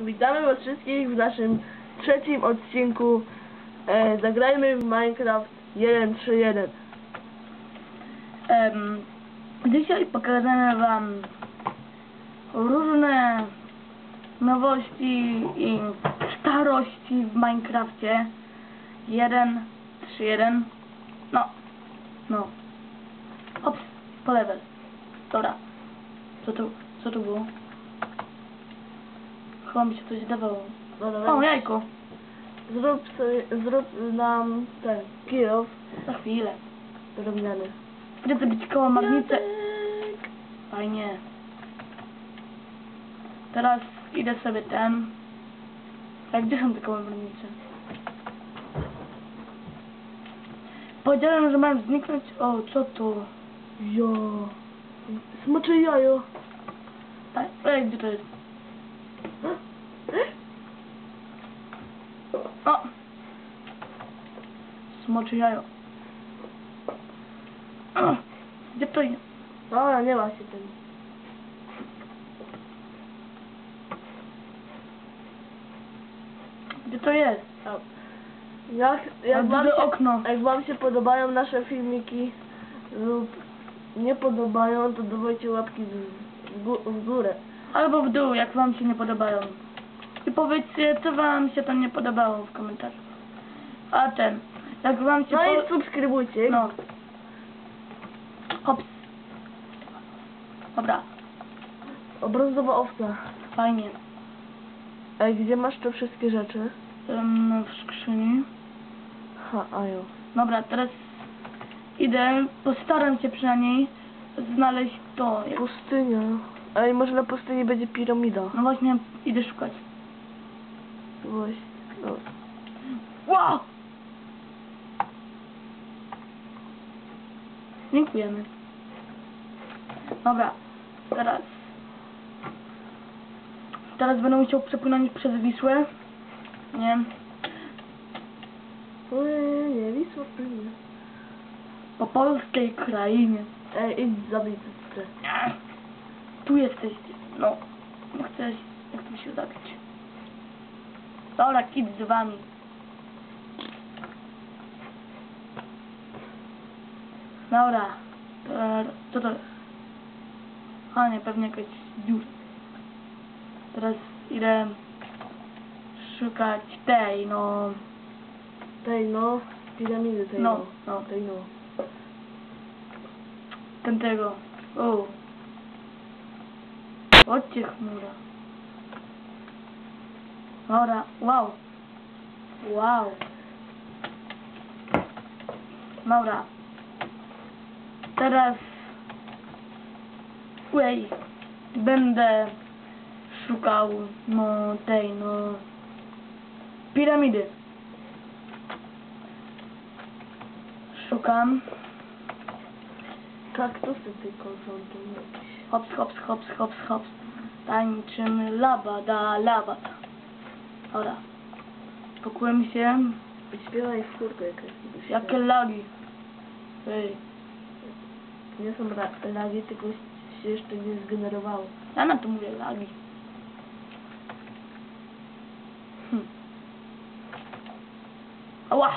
Witamy was wszystkich w naszym trzecim odcinku e, Zagrajmy w Minecraft 1.3.1 Em, dzisiaj pokażemy Wam różne nowości i starości w Minecrafcie. 1.3.1 No, no. Ops, po level. Dobra. Co tu, co tu było? Chyba mi się coś dawało No dobra, O, jajko zrób, sobie, zrób nam ten kill Za chwilę drewniany Idę zrobić koło magnicę Fajnie. Teraz idę sobie ten. A gdzie są te koło magnice? Powiedziałem, że mam zniknąć. O, co to? Jo Smocze jajo Tak, Ej, gdzie to jest? O! Smoczy jajo. O, Gdzie to jest? Dobra, nie ma się tym Gdzie to jest? Jak, jak, Ale wam duże się, okno. jak wam się podobają nasze filmiki lub nie podobają, to dawajcie łapki w, w, gó- w górę Albo w dół, jak wam się nie podobają. I powiedzcie, co wam się tam nie podobało w komentarzu. A ten, jak wam się No po... i subskrybujcie No. Hops. Dobra, Obrazowa owca fajnie. Ej, gdzie masz te wszystkie rzeczy? Ym, w skrzyni. Ha, ajo. Dobra, teraz idę, postaram się przynajmniej znaleźć to. Pustynia. Ej, może na pustyni będzie piramida. No właśnie, idę szukać. Właśnie. No. Wow! Dziękujemy. Dobra, teraz. Teraz będę musiał przepłynąć przez Wisłę. Nie. Nie, Wisła płynie. Po polskiej krainie. Ej, idź zabij. Nie. Tu jesteś. No. No chcesz. Jak się zabić? Dobra, kit z wami. Dobra. Co to? A nie, pewnie jakaś dziura. Teraz idę szukać tej, no. Tej no, piramidy tej No, no. no. Tej no. Ten tego. O. Chodźcie chmura. Dobra, wow. Wow. Dobra. Teraz Ej, będę szukał no tej no piramidy. Szukam. Kaktusy tylko są tu jakieś. Hops, hops, hops, hops, hops. Tańczymy laba da laba. Dobra. Spokójmy się. Śpiewaj w chórkę jakaś. Jakie lagi. Ej, Nie są ra- lagi, tylko się jeszcze nie zgenerowało. ja na to mówię lagi. Hm. Ała!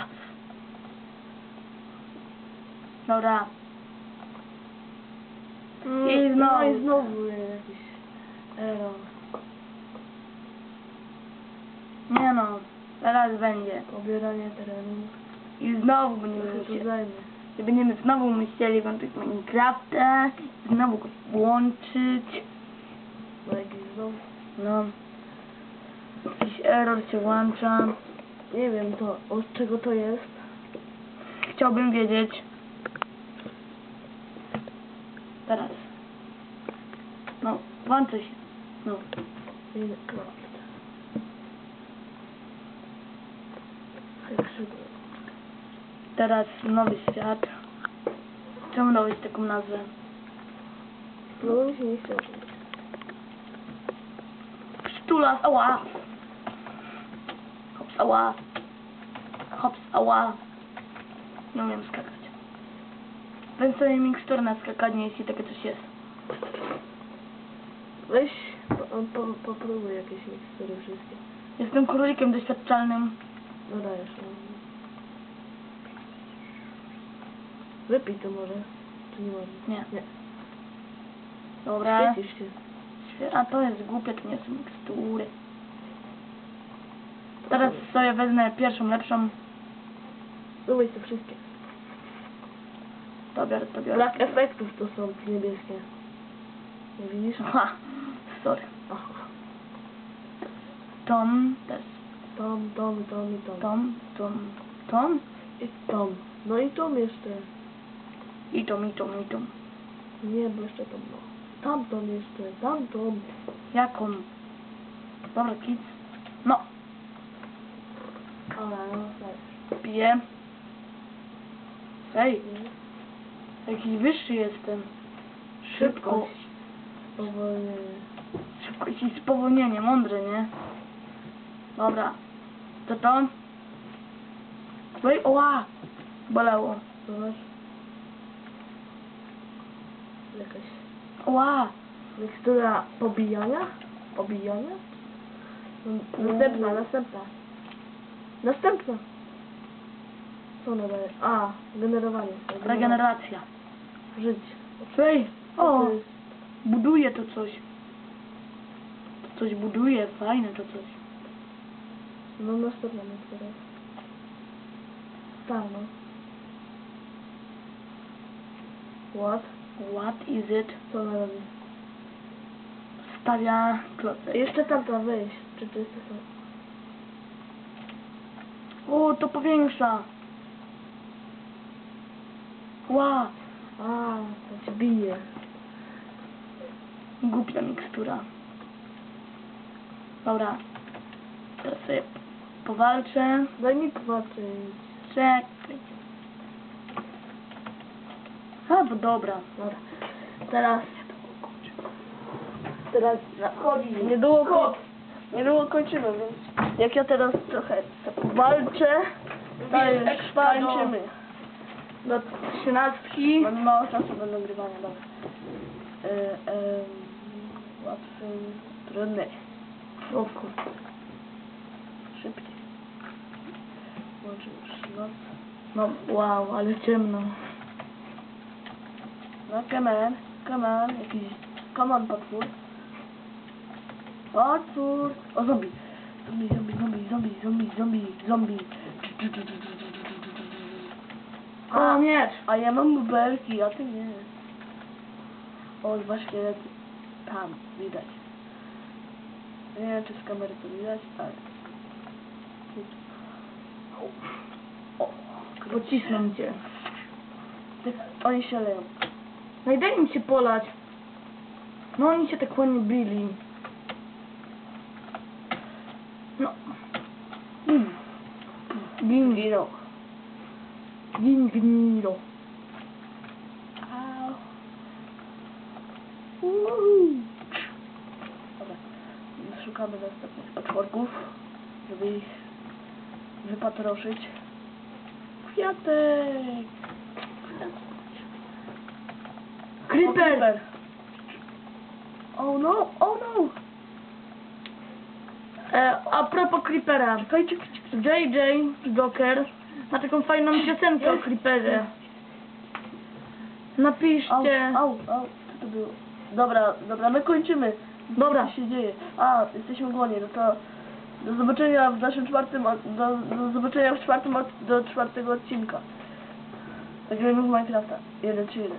Dobra. I znowu. No i znowu jakiś error. Nie no. Teraz będzie. Pobieranie terenu. I znowu będziemy się. I będziemy znowu musieli włączyć Minecrafta, znowu go włączyć. No jakiś znowu. No. Jakiś error się włącza. Nie wiem to, od czego to jest. Chciałbym wiedzieć. Teraz. No, włączę się. No. Minecraft. Hexagon. Teraz nowy świat. Czemu dałeś taką nazwę? No mi się nie chce. Sztulas, ała! Hops, ała! Hops, ała! Nie umiem skakać. Weź sobie mikstur na skakanie, jeśli takie coś jest. Weź po, popróbuje jakieś mikstury wszystkie. Jestem królikiem doświadczalnym. No dajesz, no. Wypij to może. Czy nie można? Nie. Nie. Dobra. Świecisz się. A to jest głupie, to nie są mikstury. Teraz sobie wezmę pierwszą, lepszą. To wszystkie. To biorę, to biorę. Brak efektów to są niebieskie. Nie widzisz? Ha, sorry. Tom też. Tom, tom, tom i tom. Tom, tom, tom. I tom. No i tom jeszcze. I tom, i tom, i tom. Nie, bo jeszcze tom. No. Tam tom jeszcze. Tam tom. Jaką? Dobra, kids. No, Ale no tak. piję. Ej, jaki wyższy jestem. Szybkość. Powolnie. Szybkość i spowolnienie, mądre, nie? Dobra. To to? Oj, oła! Bolało. Zobacz. Jakaś Oła! mikstura pobijania? Pobijania? Następna, następna. Następna. Co ona daje? A, generowanie. Regeneracja. Żyć. Ej, o! Buduje to coś. To coś buduje, fajne to coś. No następna mikstura. Tak, no. What? What is it? Co ona robi? Stawia klocek. Jeszcze tamta wejść. Czy to jest to samo? O, to powiększa. Ła! A, to cię bije. Głupia mikstura. Dobra. Teraz sobie powalczę. Daj mi popatrzeć. Czekaj. A, bo dobra. Dobra. Teraz. Teraz zachodzi. Niedługo, koń, niedługo kończymy, więc jak ja teraz trochę walczę, to już Ekspago. kończymy. Do trzynastki. Mam mało czasu do nagrywania, dobra. E, e, łatwy, trudny. O kurde. Szybciej. Noc. No, wow, ale ciemno. No, come on, come on, jakiś, come on, potwór. Potwór. O, zombie. Zombie, zombie, zombie, zombie, zombie, zombie, zombie. O, miecz. A ja mam bubelki, a ty nie. O, dwa szkielety. Tam, widać. Nie wiem, czy z kamery to widać, ale... O, Pocisnę cię. oni się leją. No i daj im się polać. No oni się tak ładnie bili. No. Mm. Gin, Giną. gin, gnilo. Au. Uuu. Dobra. Szukamy następnych potworków, żeby ich wypatroszyć. Kwiatek! Creeper! Oh no, oh no! E, a propos Creepera. Czekajcie, JJ Joker ma taką fajną piosenkę o Creeperze. Napiszcie. au, au, co to było? Dobra, dobra, my kończymy. Dobra. Co się dzieje? A, jesteśmy głodni, no to do zobaczenia w naszym czwartym, do, do zobaczenia w czwartym, do czwartego odcinka. Nagrywamy w Minecrafta. Jeden czy jeden.